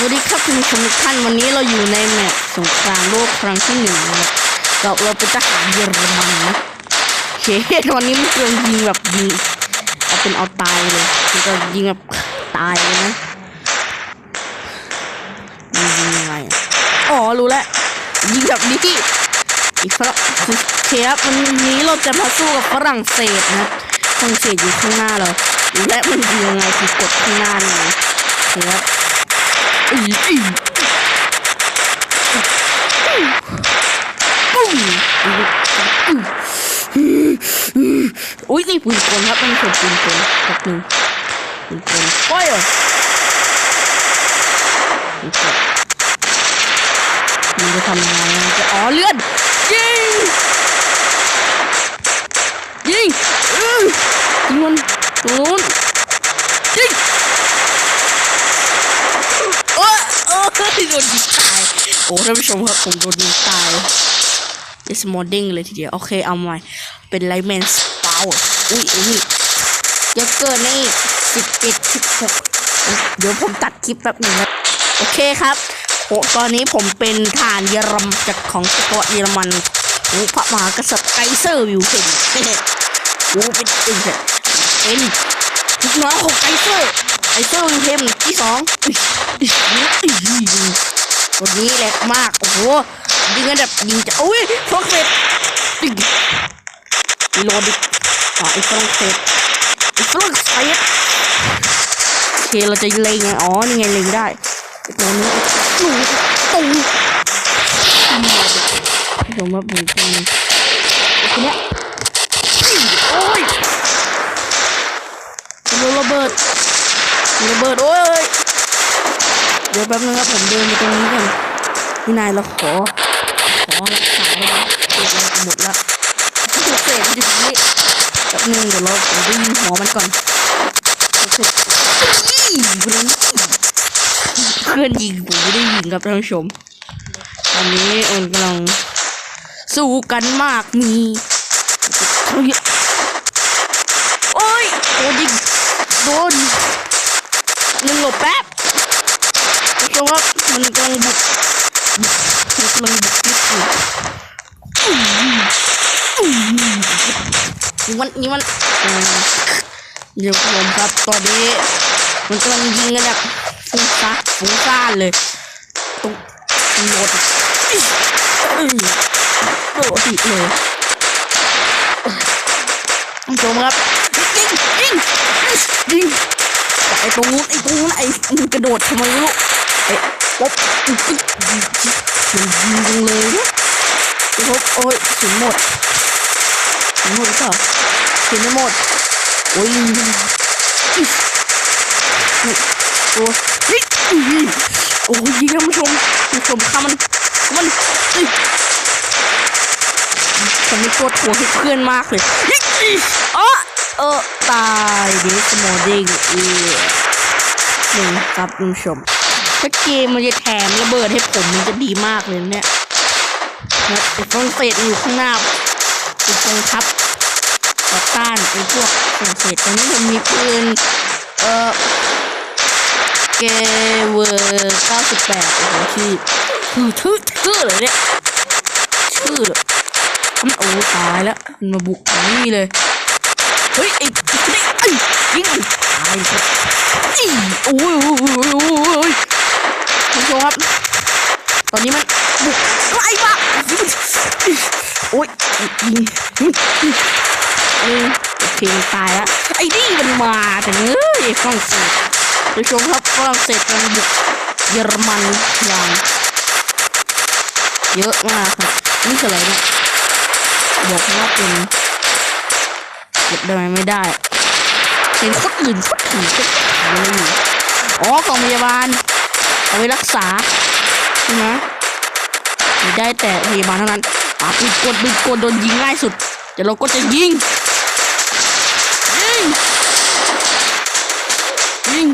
สวัสดีครับคุณผู้ชมทุกท่านวันนี้เราอยู่ในแมปสงครามโลกครั้งที่หนึ่งนะครับเราเราเป็นทหารเยอรมันนะโอเควันนี้มันเกินยิงแบบยิงเอาเป็นเอาตายเลยมันก็ยิงแบบตายเลยนะยิงยิงยังไงอ๋อรู้แล้วยิงแบบนี้อีกฝรั่อเคครับวันนี้เราจะมาสู้กับฝรั่งเศสนะฝรั่งเศสอยู่ข้างหน้าเราและมันยิงยังไงคือกดข้างหน้านี่นะเคครับ อุ้ยนี่ปืนกลครับต้องชมปืนกลครับหนึ่งปืนกลโอ้ยมันจะทำยังไงจะอ๋อเลื่อนยิงยิงยิงมันตรงนู้นยิง โอ้โอ้ยโด นยิงตาย โอ้ท่านผู้ชมครับผมโดนยิงตาย is modding เลยทีเดียว โอเคเอาใหม่ เป็นไลแมนสปาวอุ้ยอุ้ยเดี๋ยวเกินนี่สิบเอ็ดสิบหกเดี๋ยวผมตัดคลิปแป๊บหนึ่งนะโอเคครับโหตอนนี้ผมเป็นทารเยอรมันจากของสกอตเยอรมันโอ้พระมหากษัตริย์ไกเซอร์วิวเห็นโอ้เป็นเป็นเป็นลูกน้องของไกเซอร์ไกเซอร์วิวเทมที่สอง ตัวนี้แหลกมาก โอ้โหยิงกันแบบยิงจะอุ้ยฟอกเฟสยิงรีโลดิอ๋อไอ้ฝรั่งเศสไอ้ฝรั่งเศสโอเคเราจะเล็งไงอ๋อนี่ไงเล็งได้ตัวนี้ตุ้งตุ้งผมว่าผมเป็นไอ้ตัวเนี้ยโอ้ยโดนระเบิดระเบิดโอ้ย เดี๋ยวแป๊บนึงครับผมเดินไปตรงนี้ก่อนพี่นายเราขอ ขอรักษาไว้นะหมดละถูกเศษอยู่ตรงนี้แป๊บนึงเดี๋ยวเราผมได้ยิงหัวมันก่อนเคอี้เพื่อนเพื่อนยิงผมไม่ได้ยิงครับท่านผู้ชมตอนนี้มันกำลังสู้กันมากมีเฮ้ยโอ้ยโดนยิงโดนหนึ่งหลบแป๊บ ผู้ช มันกำลังบุกมันกำลังบุกยึดอยู่นี่มันนี่มันเดี๋ยวผมครับตอนนี้มันกำลังยิงกันแบบฟุ้งซ่าฟุ้งซ่านเลยต้องโหลดโหลดอีกเลยผู้ชมครับยิงยิงยิงไอ้ตรงนู้นไอ้ตรงนู้นไอ้มึงกระโดดทำไมไม่ รู้ไอ้ป๊อบอุ๊ยอุ๊ยมันยิงเลยเนี่ยไอ้พบโอ้ยสูญหมดสูญหมดหรือเปล่าสูญไม่หมด โอ้ยอุ๊ยโอ้ยเฮ้ยอุ๊ยโอ้ยยิงท่านผู้ชมผู้ชมฆ่ามันมันเฮ้ยผมไม่ตัวถ่วให้เพื่อนมากเลยเอ๋อเออตายดิสโมดิ้งเออหนึ่งครับคุณผู้ชม ถ้าเกมมันจะแถมระเบิดให้ผมมันจะดีมากเลยเนี่ยนะไอ้ฝรั่งเศสอยู่ข้างหน้าเป็นกองทัพต่อต้านไอ้พวกฝรั่งเศสตอนนี้ผมมีปืนเอ่อเกเวอร์98โอ้โหชื่อคือชื่อชื่อเลยเนี่ยชื่อเลยมันโอ้ตายแล้วมันมาบุกนี่เลยเฮ้ยไอ้ไอ้ยิงตายครับอีโอ้ยโอ้ยโอ้ย คุณผู้ชมครับ ตอนนี้มันบุกไกลมาโอ้ยยิงยิงยิงเออโอเคตายแล้วไอ้นี่มันมาแต่เอ้ยฝรั่งเศสคุณผู้ชมครับฝรั่งเศสมันบุกเยอรมันอย่างเยอะมากครับนี่คืออะไรเนี่ยบอกว่าเป็นเก็บได้ไหมไม่ได้เห็นคนอื่นคนอื่นก็ทำอะไรอยู่อ๋อกองพยาบาล เอาไว้รักษาใช่ไหมได้แต่พยาบาลเท่านั้นอะปืนกลปืนกลโดนยิงง่ายสุดเดี๋ยวเราก็จะยิงยิงยิง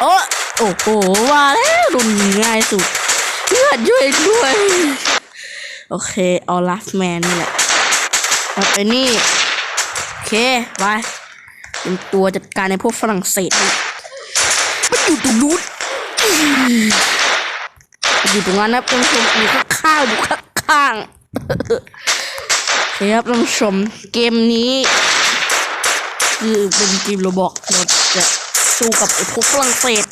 โอ้โอ้โหว่าแล้วโดนยิงง่ายสุดเลือดช่วยด้วย โอเคเอาลัสแมนนี่แหละเอาไปนี่ โอเค ไปเป็นตัวจัดการในพวกฝรั่งเศสนี่ อยู่ตรงนู้นอยู่ตรงนั้นนะครับท่านผู้ชมอยู่ข้างๆอยู่ข้างๆครับท่านผู้ชมเกมนี้ คือเป็นเกมโรบอกเราจะสู้กับไอ้พวกฝรั่งเศส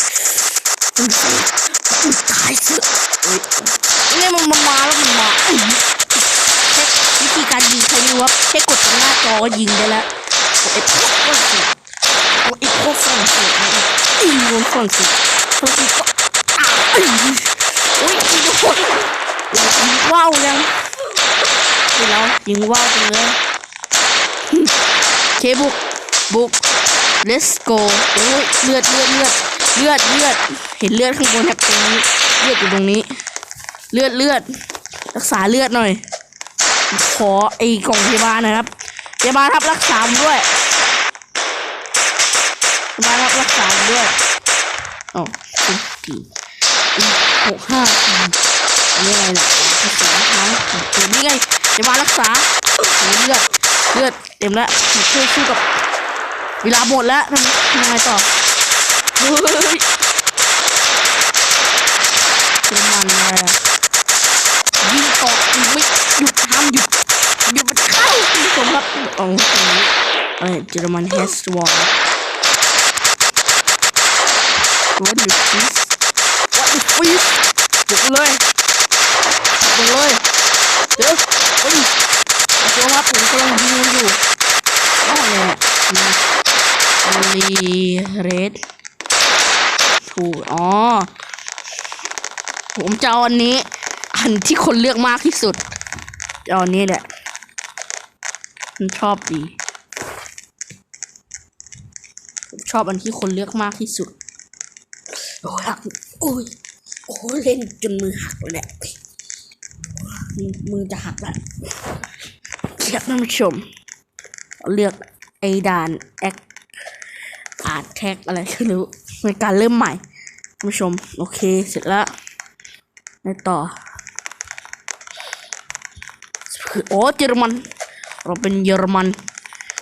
ฝรั่งเศสอุ๊ยตายเสือะเอ้เนี่ยมันมา แล้วมันมาเช็ควิธีการยิงใครรู้ครับแค่กดตรงหน้าจอยิงได้แล้วไอ้พวกฝรั่งเศสไอ้พวกฝรั่งเศส โดนฝรั่งเศสฝรั่งเศสก็อ้าวอุ๊ยอุ้ยอีโดนยิงว้าวยังไปแล้วยิงว้าวจังเลยเคบุกบุก let's go โอ้ยเลือดเลือดเลือดเลือดเลือดเห็นเลือดข้างบนครับตรงนี้เลือดอยู่ตรงนี้ เลือดเลือด รักษาเลือดหน่อย ขอไอ้กล่องพยาบาลนะครับพยาบาลครับรักษาผมด้วย พยาบาลครับรักษาด้วยอ๋อสิบสี่หกห้าสี่นี่อะไรล่ะรักษาทั้งเดี๋ยวนี่ไงพยาบารักษาเลือดเลือดเต็มแล้วช่วยสู้กับ เวลาหมดแล้วทำทำไงต่อเฮ้ยเป็นมันอะไรอะยิงต่อยิงไม่หยุดห้ามหยุดหยุดมันเข้าคุณผู้ชมครับอ๋อตรงนี้อะไรเยอรมัน has won what the fish what the fish บุกเลยบุกเลยเดี๋ยวเฮ้ยคุณผู้ชมครับผมกำลังยิงมันอยู่ว่าไงเนี่ยรีเรดถูกอ๋อ ผมจะเอาอันนี้ อันที่คนเลือกมากที่สุดจะเอาอันนี้แหละผมชอบดีผมชอบอันที่คนเลือกมากที่สุด โอ้ยหักโอ้ยโอ้เล่นจนมือหักแหละมือมือจะหักแล้วครับท่านผู้ชม เลือกไอดานแอคอาร์แท็กอะไรไม่รู้ในการเริ่มใหม่ท่านผู้ชม โอเค เสร็จแล้วไปต่อคือโอ้เยอรมัน เราเป็นเยอรมัน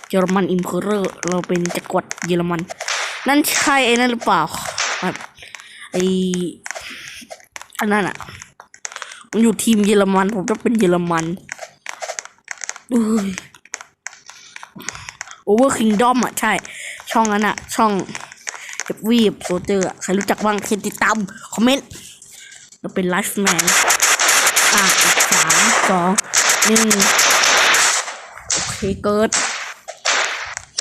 เยอรมันอิมเพอเรอร์ เราเป็นจักรวรรดิเยอรมัน นั่นใช่ไอ้นั่นหรือเปล่าแบบ ไออันนั้นอะ มันอยู่ทีมเยอรมัน ผมจะเป็นเยอรมันอุ้ยโอเวอร์คิงดอมอะ ใช่ ช่องนั้นอะ ช่องเก็บวีบโซเจอร์ใครรู้จักบ้างเขียนติดตาม คอมเมนต์เราเป็นไลฟ์แมนอะสามสองหนึ่งโอเคเกิด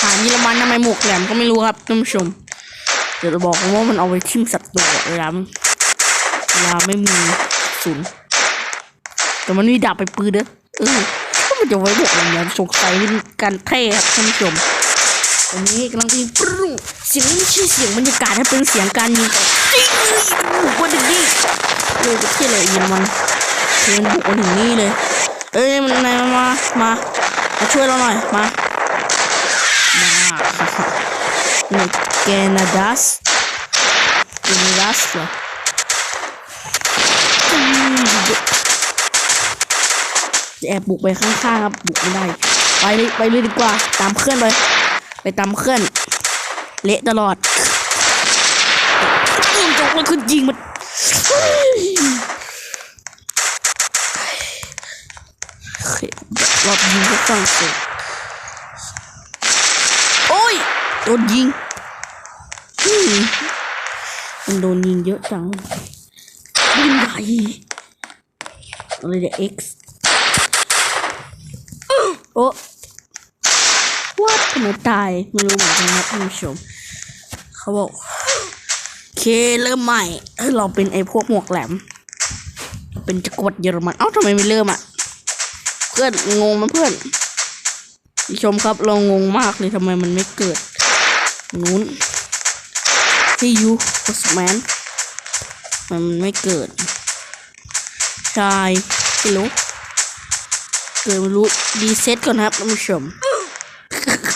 ฐานเยอรมันทำไมหมวกแหลมก็ไม่รู้ครับท่านผู้ชม เดี๋ยวจะบอกว่ามันเอาไว้ทิ่มศัตรูเวลาเวลาไม่มีศูนย์แต่มันมีดาบไปปืนเด้อเออก็มันจะไว้บอกอย่างนั้สงสัยเป็นการเท่ครับท่านผู้ชมตอนนี้กำลังยิงปรุงเสียงไม่ใช่เสียงบรรยากาศถ้เป็นเสียงการยิงของจริงบุกมาถึงนี่เลยจะเที่อะไรยอรมันเชิญบุกมาถึงนี่เลย เอ้ยมันไหนมามา มา มาช่วยเราหน่อยมามาในแกนาดัสแกนาดัสเหรออืมจะแอบบุกไปข้างๆครับ บุกไม่ได้ ไปเลยไปเลยดีกว่า ตามเพื่อนไป ไปตามเพื่อน เละตลอดยิงจกแล้วคือยิงมันรอบยิงก็ฟังเสร็จโอ้ย โดนยิง มันโดนยิงเยอะจังยิงใหญ่อะไรเดี๋ยว X โอ้ว่าทำไมตายไม่รู้เหมือนกันนะท่านผู้ชม เขาบอกเคเริ่มใหม่เราเป็นไอ้พวกหมวกแหลม เป็นจักรวรรดิเยอรมันเอ้าทำไมไม่เริ่มอะ เพื่อนงงไหมเพื่อนผู้ชมครับเรางงมากเลยทำไมมันไม่เกิด นู้น ที่ยูโคสแมนมันไม่เกิดใช่ไม่รู้เกิดไม่รู้รีเซ็ตก่อนนะครับท่านผู้ชม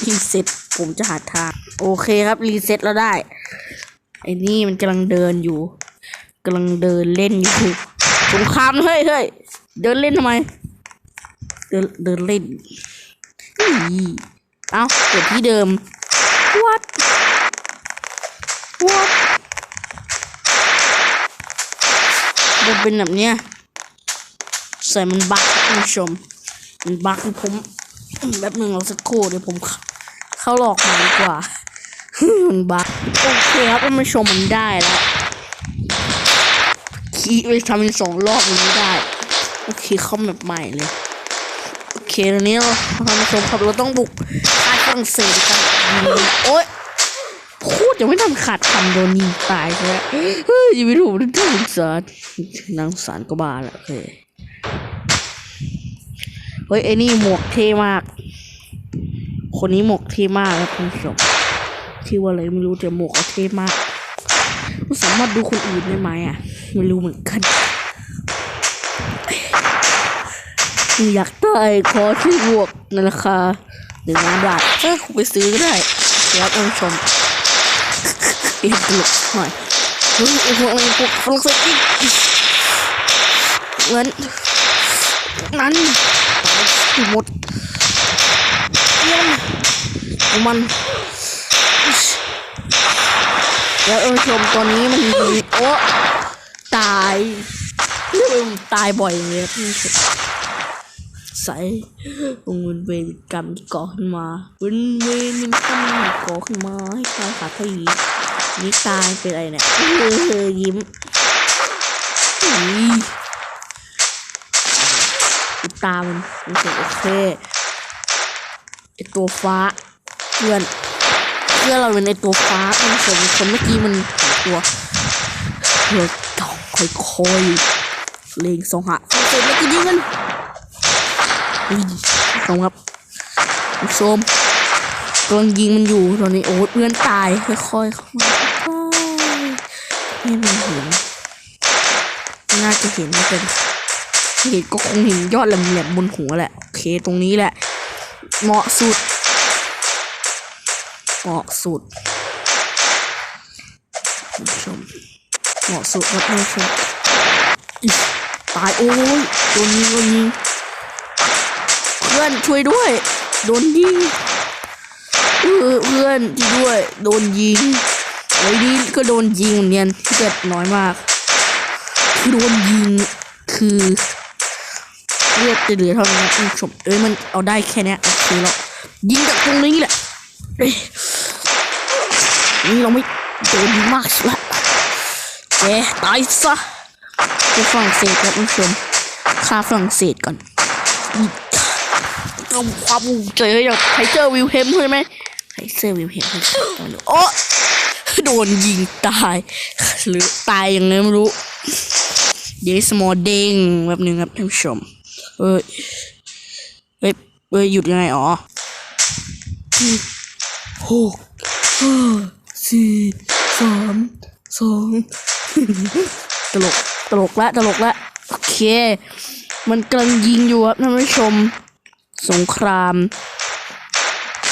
รีเซ็ตผมจะหาทาง โอเคครับรีเซ็ตแล้วได้ ไอ้นี่มันกำลังเดินอยู่กำลังเดินเล่นอยู่สงครามเฮ้ยเฮ้ยเดินเล่นทำไม เดินเดินเล่น เอ้าเกิดที่เดิม what what มันเป็นแบบเนี้ยใส่มันบักท่านผู้ชม มันบักผมแบบหนึ่งเราสักครู่เดี๋ยวผม เข้าหลอกมาดีกว่ามันบักโอเคครับท่านผู้ชมมันได้แล้วคีไปทำเป็นสองรอบมันไม่ได้โอเคเข้าแบบใหม่เลยโอเคตอนนี้เราท่านผู้ชมครับเราต้องบุกชาติฝรั่งเศสกันโอ๊ย ยังไม่ทันขาดคำโดนยิงตายใช่ไหมเฮ้ยยังไม่ถูกนึกถึงสารนางสารก็บ้าละเฮ้ยเฮ้ยไอ้นี่หมวกเท่มาก คนนี้หมวกเท่มากครับคุณผู้ชมที่ว่าอะไรไม่รู้แต่หมวกเขาเท่มากมสามารถดูคนอื่นได้ไหมอะไม่รู้เหมือนกันอยากได้ขอที่หมวกในราคาหนึ่งล้านบาทเออไปซื้อก็ได้ครับท่านผู้ชม เอ็นตลกหน่อยเฮ้ยไอพวกไอ้พวกฝรั่งเศสอีกงั้นนั้นหมดเยี่ยมมันแล้วเออชมตอนนี้มันมีโอ้ตายเรื่องมันตายบ่อยเลยครับนี่ใส่วงเวนเวรกรรมที่ก่อขึ้นมาเวนเวนเป็นกรรมที่ก่อขึ้นมาให้ตายขาดที นี่ตายเป็นอะไรเนี่ยเออยิ้มอีตามันมันเป็นโอเคไอตัวฟ้าเพื่อนเพื่อนเราเป็นไอตัวฟ้ามันสวนคนเมื่อกี้มันหายตัวเราต้องค่อยๆเลงสองหะเสร็จแล้วก็ยิงมันอุ้ยตรงครับผู้ม กำลังยิงมันอยู่ตอนนี้โอ้ยเพื่อนตายค่อยๆเข้ามาค่มันเห็นน่าจะเห็นไม่เป็นเห็นก็คงเห็นยอดแหลมๆบนหัวแหละโอเคตรงนี้แหละ เหมาะสุด เหมาะสุดท่านผู้ชมเหมาะสุดครับท่านผู้ชมตายโอ้ยโดนยิงโดนยิงเพื่อนช่วยด้วย โดนยิง เออเพื่อนที่ด้วย โดนยิงไอ้นี่ก็โดนยิงเหมือนกันที่เกิดน้อยมาก คือโดนยิงคือเลือดจะเหลือเท่านี้นะท่านผู้ชมเอ้ยมันเอาได้แค่เนี้ยโอเคแล้วยิงจากตรงนี้แหละเอ้ยนี่เราไม่โดนยิงมากสุดละแกตายซะไปฝรั่งเศสครับท่านผู้ชมฆ่าฝรั่งเศสก่อนอีกเอาความภูมิใจให้กับไทเจอร์วิลเฮมใช่ไหม ไทเจอร์วิลเฮมโอ้โดนยิงตาย หรือตายยังไงไม่รู้เดสมอเด้งแบบหนึ่งครับท่านผู้ชมเอ้ยเฮ้ยเฮ้ยหยุดยังไงอ๋อหกห้าสี่สามสองตลกตลกละตลกละโอเค มันกำลังยิงอยู่ครับท่านผู้ชม สงคราม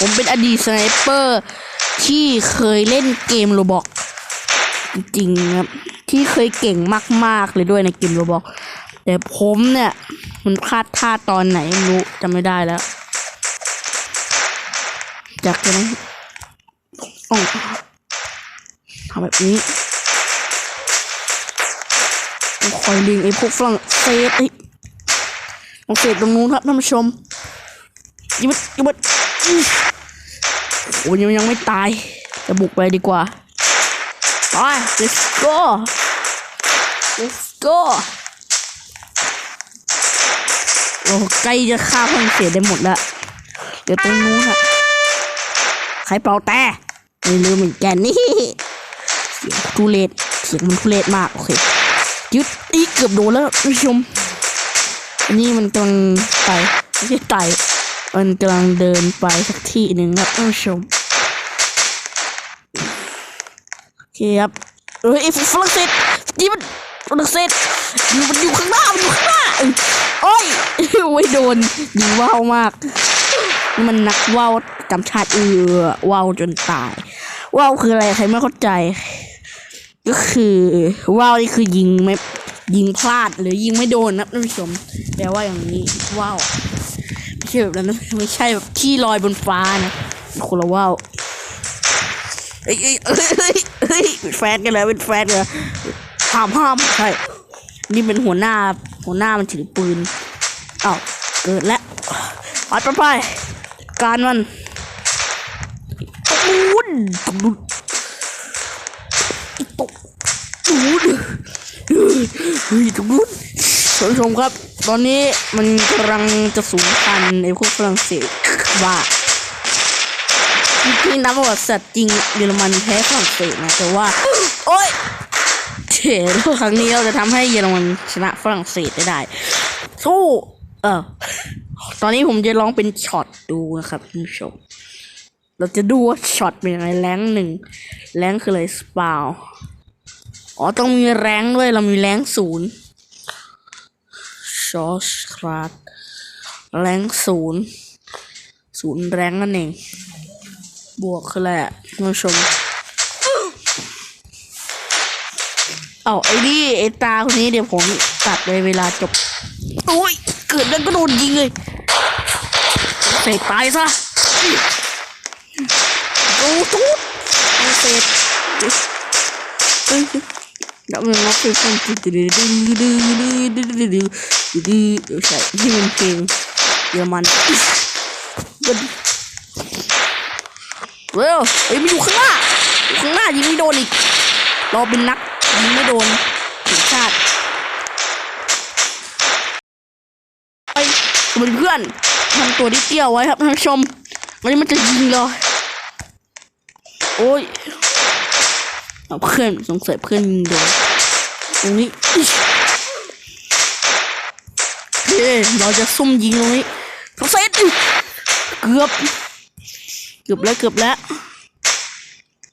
ผมเป็นอดีตสไนเปอร์ที่เคยเล่นเกมโรบอกจริงครับ ที่เคยเก่งมาก ๆ เลยด้วยในเกมโรบอกแต่ผมเนี่ย มันพลาดท่าตอนไหนไม่รู้จำไม่ได้แล้ว จากนั้นต้อทำแบบนี้คอยลิงไอ้พวกฝรั่งเศสไอ้ฝรั่งเศสตรงนู้นครับท่านผู้ชมยิบดยิบ โอ้ยยังยังไม่ตาย จะบุกไปดีกว่า ไป let's go let's go โอ้ใกล้จะฆ่าฝรั่งเศสได้หมดล้วเดี๋ยวตรงนู้นอะใครเป่าแต่ไม่รู้เหมือนกันนี่เสียงทุเรศเสียงมันทุเรศมาก โอเคยึดอีกเกือบโดนแล้วผู้ชมอันนี้มันกำลังไปไม่ใช่ไต มันกำลังเดินไปสักที่หนึ่งครับท่านผู้ชมโอเคครับเอ้ยไอ้ฝรั่งเศสนี่มันฝรั่งเศสอยู่มันอยู่ข้างหน้ามันอยู่ข้างหน้าเอ้ยโอ้ยไม่โดนยิงว่าวมาก มันนักว่าวจำชาติเอือว่าวจนตายว่าวคืออะไรใครไม่เข้าใจ ก็คือว่าวนี่คือยิงไม่ยิงพลาดหรือยิงไม่โดนนะท่านผู้ชมแปลว่าอย่างนี้ว่าว ช่แบบนั้นไม่ใช่แบบที่ลอยบนฟ้านะคนละว่าวเอ้ยเอ้ยเอ้ยเอ้ยเอ้ยเป็นแฟนกันแล้วเป็นแฟนกันแล้วห้ามห้ามใช่นี่เป็นหัวหน้า หัวหน้ามันถือปืนอ้าวเกิดแล้วไปไปไปการมันตูนตูนตูนเฮ้ยตูนท่านผู้ชมครับ ตอนนี้มันกำลังจะสูญพันธุ์ในพวกฝรั่งเศสว่าจริงๆนับประวัติศาสตร์จริงเยอรมันแพ้ฝรั่งเศสนะแต่ว่า โอ๊ยเฉดครั้งนี้เราจะทำให้เยอรมันชนะฝรั่งเศสได้ได้ สู้ เออตอนนี้ผมจะลองเป็นช็อตดูนะครับท่านผู้ชมเราจะดูว่าช็อตเป็นยังไงแรงหนึ่งแรงคืออะไรสปาวอ๋อต้องมีแรงด้วยเรามีแรงศูนย์ ชอสคราดแรงศูนย์ศูนย์แรงนั่นเอง บวกคืออะไรอะท่านผู้ชม เอาไอ้นี่ ไอ้ตาคนนี้เดี๋ยวผมตัดเลยเวลาจบ โอ้ย เกิดแล้วก็โดนยิงเลยเสร็จตายซะโอ้ทุดเสร็จเฮ้ยแล้วมันล็อกเพลงฟังดื้อดื้อดื้อดื้อดื้อดื้อ อดื้อดื้อเดี๋ยวใช่ที่มันเพลงเยอรมันก็เร็วเอ้ยมันอยู่ข้างหน้าอยู่ข้างหน้ายิงไม่โดนอีกเราเป็นนักยิงไม่โดนถึงชาติไปเป็นเพื่อนทำตัวดิเตี้ยวไว้ครับท่านผู้ชมวันนี้มันจะยิงเราโอ้ยเอาเพื่อนสงสัยเพื่อนยิงโดนตรงนี้ เราจะซุ่มยิงตรงนี้เขาเซตเกือบ เกือบแล้วเกือบแล้ว